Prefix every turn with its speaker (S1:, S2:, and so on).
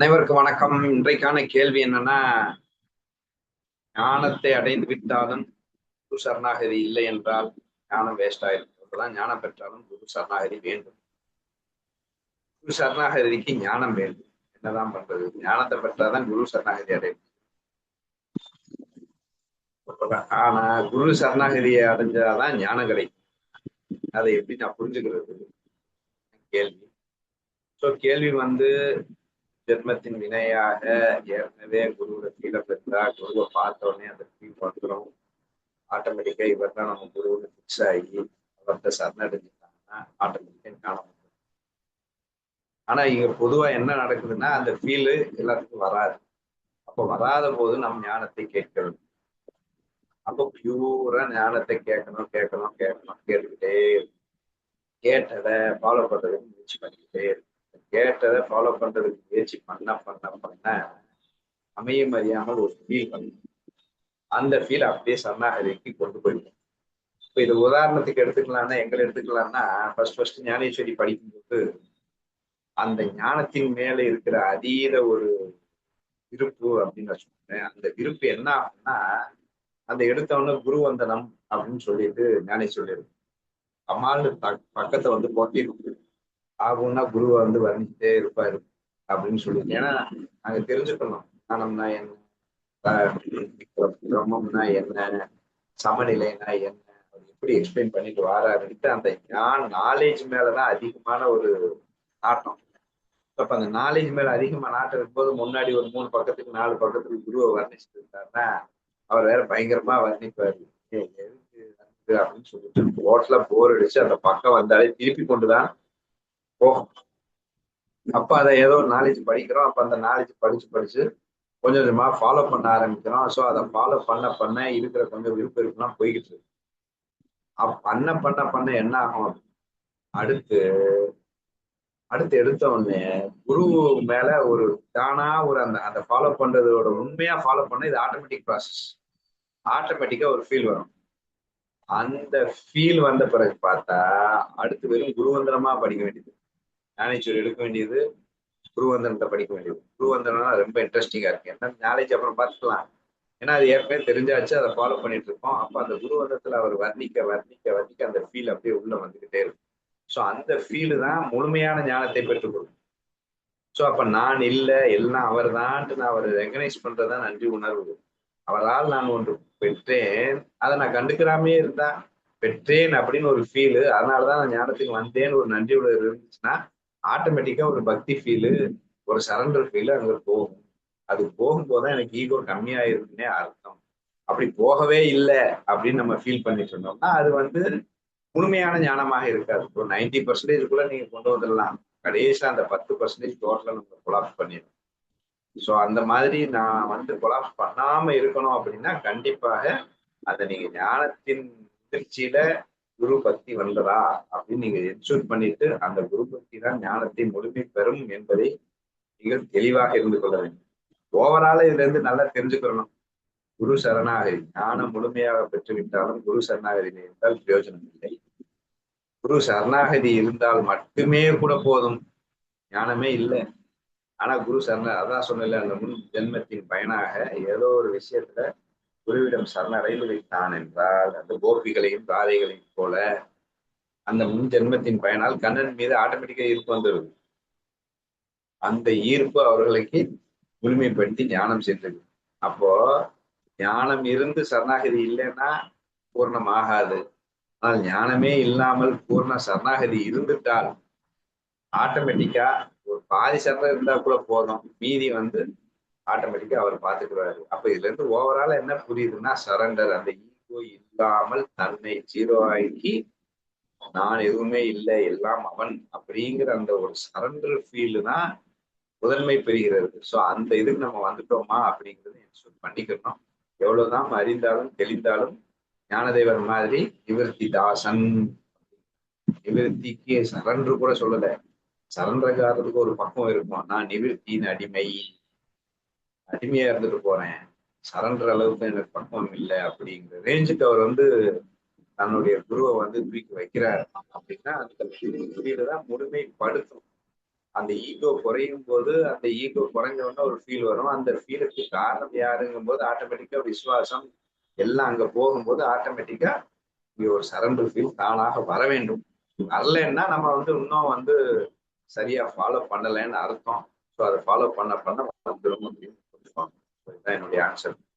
S1: அனைவருக்கும் வணக்கம். இன்றைக்கான கேள்வி என்னன்னா ஞானத்தை அடைந்து விட்டாலும் குரு சரணாகதி இல்லை என்றால் ஞானம் வேஸ்ட் ஆயிருக்கிறதுதான் ஞானம் பெற்றாலும் குரு சரணாகதி வேண்டும். குரு சரணாகதிக்கு ஞானம் வேண்டும். என்னதான் பண்றது? ஞானத்தை பெற்றாதான் குரு சரணாகதி அடையும். ஆனா குரு சரணாகதியை அடைஞ்சாதான் ஞானம் கிடைக்கும். அதை எப்படி நான் புரிஞ்சுக்கிறது? கேள்வி. ஸோ கேள்வி வந்து ஜென்மத்தின் வினையாக ஏற்கனவே குருவோட ஃபீலை பெற்றா குருவை பார்த்த உடனே அந்த ஃபீல் வந்துடும் ஆட்டோமேட்டிக்கா இவர் தான் நம்ம குருவுன்னு ஃபிக்ஸ் ஆகி அவர்கிட்ட சரணடைஞ்சிட்டாங்கன்னா ஆட்டோமேட்டிக்கா காண ஆனா இங்க பொதுவா என்ன நடக்குதுன்னா அந்த ஃபீல் எல்லாத்துக்கும் வராது. அப்போ வராத போது நம் ஞானத்தை கேட்கணும். அப்போ பியூரா ஞானத்தை கேட்கணும் கேட்கணும் கேட்கணும் கேட்டுக்கிட்டே கேட்டதை ஃபாலோ பண்றதுக்கு முயற்சி பண்ணிக்கிட்டே இருக்கு கேட்டதை ஃபாலோ பண்றதுக்கு முயற்சி பண்ண பண்ண பண்ண அமையும் அறியாமல் ஒரு ஃபீல் பண்ணும் அந்த ஃபீல் அப்படியே சரணாகதிக்கு கொண்டு போயிடும் இப்போ இது உதாரணத்துக்கு எடுத்துக்கலாம்னா எங்களை எடுத்துக்கலாம்னா ஃபர்ஸ்ட் ஃபர்ஸ்ட் ஞானேஸ்வரி படிக்கும்போது அந்த ஞானத்தின் மேல இருக்கிற அதீத ஒரு விருப்பு அப்படின்னு வச்சுக்கோங்க அந்த விருப்பு என்ன ஆகும்னா அந்த எடுத்தவொடனே குரு வந்தனம் அப்படின்னு சொல்லிட்டு ஞானேஸ்வரி இருக்கு அம்மாள் பக்கத்தை வந்து போட்டிருக்கு ஆகும்னா குருவை வந்து வர்ணிச்சுட்டே இருப்பாரு அப்படின்னு சொல்லிட்டு. ஏன்னா நாங்க தெரிஞ்சுக்கணும். ஞானம்னா என்ன? பிரம்மம்னா என்ன? சமநிலைனா என்ன? அவர் எப்படி எக்ஸ்பிளைன் பண்ணிட்டு வாராருன்ட்டு அந்த ஞான் நாலேஜ் மேலதான் அதிகமான ஒரு நாட்டம். அப்ப அந்த நாலேஜ் மேல அதிகமா நாட்டம் இருக்கும்போது முன்னாடி ஒரு மூணு பக்கத்துக்கு நாலு பக்கத்துக்கு குருவை வர்ணிச்சுட்டு இருந்தாருன்னா அவர் வேற பயங்கரமா வர்ணிப்பாரு. அப்படின்னு சொல்லிட்டு ரோட்ல போர் அடிச்சு அந்த பக்கம் வந்தாலே திருப்பி கொண்டுதான் போகும் அப்ப அதை ஏதோ ஒரு நாலேஜ் படிக்கிறோம். அப்ப அந்த நாலேஜ் படிச்சு படிச்சு கொஞ்சம் கொஞ்சமா ஃபாலோ பண்ண ஆரம்பிக்கிறோம். ஸோ அதை ஃபாலோ பண்ண பண்ண இருக்கிற கொஞ்சம் விருப்பம் இருக்குன்னா போய்கிட்டு இருக்கு. பண்ண பண்ண பண்ண என்ன ஆகும் அடுத்து அடுத்து எடுத்த உடனே குரு மேல ஒரு தானா ஒரு அந்த அந்த ஃபாலோ பண்றதோட உண்மையா ஃபாலோ பண்ண இது ஆட்டோமேட்டிக் ப்ராசஸ் ஆட்டோமேட்டிக்கா ஒரு ஃபீல் வரும். அந்த ஃபீல் வந்த பிறகு பார்த்தா அடுத்து வெறும் குருவந்திரமா படிக்க வேண்டியது. ஞானேஸ்வரி எடுக்க வேண்டியது குருவந்தனத்தை படிக்க வேண்டியது. குருவந்தனா ரொம்ப இன்ட்ரெஸ்டிங்கா இருக்கு. என்ன நாலேஜ் அப்புறம் பார்த்துக்கலாம். ஏன்னா அது ஏற்கனவே தெரிஞ்சாச்சு அதை ஃபாலோ பண்ணிட்டு இருக்கோம். அப்போ அந்த குருவந்தத்துல அவர் வர்ணிக்க வர்ணிக்க வர்ணிக்க அந்த ஃபீல் அப்படியே உள்ள வந்துகிட்டே இருக்கும். ஸோ அந்த ஃபீலு தான் முழுமையான ஞானத்தை பெற்றுக் கொடுக்கும். ஸோ அப்ப நான் இல்லை எல்லாம் அவர் தான்ட்டு நான் அவர் ரெகனைஸ் பண்றதான் நன்றி உணர்வு. அவரால் நான் ஒன்று பெற்றேன் அதை நான் கண்டுக்கிறாமே இருந்தா பெற்றேன் அப்படின்னு ஒரு ஃபீலு அதனாலதான் நான் ஞானத்துக்கு வந்தேன்னு ஒரு நன்றி உணர்வு இருந்துச்சுன்னா ஆட்டோமேட்டிக்கா ஒரு பக்தி ஃபீலு ஒரு சரண்டர் ஃபீலு அங்க போகும். அது போகும்போது தான் எனக்கு ஈகோ கம்மியாயிருக்குன்னே அர்த்தம். அப்படி போகவே இல்லை அப்படின்னு நம்ம ஃபீல் பண்ணிட்டு இருந்தோம்னா அது வந்து முழுமையான ஞானமாக இருக்காது. ஒரு நைன்டி பர்சன்டேஜ் கூட நீங்க கொண்டு வந்துடலாம். கடைசியாக அந்த பத்து பர்சன்டேஜ் டோட்டலாக நம்ம கொலாப்ஸ் பண்ணிடும் ஸோ அந்த மாதிரி நான் வந்து கொலாப்ஸ் பண்ணாம இருக்கணும் அப்படின்னா கண்டிப்பாக அதை நீங்க ஞானத்தின் முதிர்ச்சியில குரு பக்தி வந்ததா அப்படின்னு நீங்க என்ஷூர் பண்ணிட்டு அந்த குரு பக்தி தான் ஞானத்தை முழுமை பெறும் என்பதை நீங்கள் தெளிவாக இருந்து கொள்ள வேண்டும். ஓவரால இதுல இருந்து நல்லா தெரிஞ்சுக்கணும். குரு சரணாகரி ஞானம் முழுமையாக பெற்றுவிட்டாலும் குரு சரணாகரி இருந்தால் பிரயோஜனம் இல்லை. குரு சரணாகதி இருந்தால் மட்டுமே கூட போதும். ஞானமே இல்லை. ஆனா குரு சரண அதான் சொன்னல அந்த முன் ஜென்மத்தின் பயனாக ஏதோ ஒரு விஷயத்துல குருவிடம் சரணடைந்து விட்டான் என்றால் அந்த கோபிகளையும் ராதைகளையும் போல அந்த முன் ஜென்மத்தின் பயனால் கண்ணன் மீது ஆட்டோமேட்டிக்கா ஈர்ப்பு வந்துருது. அந்த ஈர்ப்பு அவர்களுக்கு முழுமைப்படுத்தி ஞானம் சென்றது அப்போ ஞானம் இருந்து சரணாகதி இல்லைன்னா பூர்ணம் ஆகாது ஆனால் ஞானமே இல்லாமல் பூர்ண சரணாகதி இருந்துட்டால் ஆட்டோமேட்டிக்கா ஒரு பாதி சரணம் இருந்தா கூட போதும். மீதி வந்து ஆட்டோமேட்டிக்கா அவர் பார்த்துக்கிறாரு அப்ப இதுல இருந்து ஓவரால என்ன புரியுதுன்னா சரண்டர் அந்த ஈகோ இல்லாமல் தன்னை ஜீரோ ஆக்கி நான் எதுவுமே இல்லை எல்லாம் அவன் அப்படிங்கிற அந்த ஒரு சரண்டர் ஃபீல் தான் முதன்மை பெறுகிறது. ஸோ அந்த இதுக்கு நம்ம வந்துட்டோமா அப்படிங்கிறது என்ஷூர் பண்ணிக்கணும். எவ்வளவுதான் அறிந்தாலும் தெளிந்தாலும் ஞானதேவர் மாதிரி நிவர்த்தி தாசன் நிவர்த்திக்கு சரண்டர் கூட சொல்லல. சரண்டர்காரத்துக்கு ஒரு பக்கம் இருக்கும். நான் நிவர்த்தியின் அடிமை. அடிமையா இருந்துட்டு போறேன். சரண்டர் அளவுக்கு எனக்கு பக்குவம் இல்லை அப்படிங்கிற ரேஞ்சுக்கு அவர் வந்து தன்னுடைய குருவை வந்து தூக்கி வைக்கிறார். அப்படின்னா அந்த தான் முழுமைப்படுத்தும். அந்த ஈகோ குறையும் போது அந்த ஈகோ குறைஞ்சவொடனே ஒரு ஃபீல் வரும். அந்த ஃபீலுக்கு காரணம் யாருங்கும் போது ஆட்டோமேட்டிக்கா விசுவாசம் எல்லாம் அங்க போகும்போது ஆட்டோமேட்டிக்கா இங்க ஒரு சரண்டர் ஃபீல் தானாக வர வேண்டும். வரலன்னா நம்ம வந்து இன்னும் வந்து சரியா ஃபாலோ பண்ணலைன்னு அர்த்தம். ஸோ அதை ஃபாலோ பண்ண பண்ண வந்துடும் அப்படின்னு eh, non li. Ecco.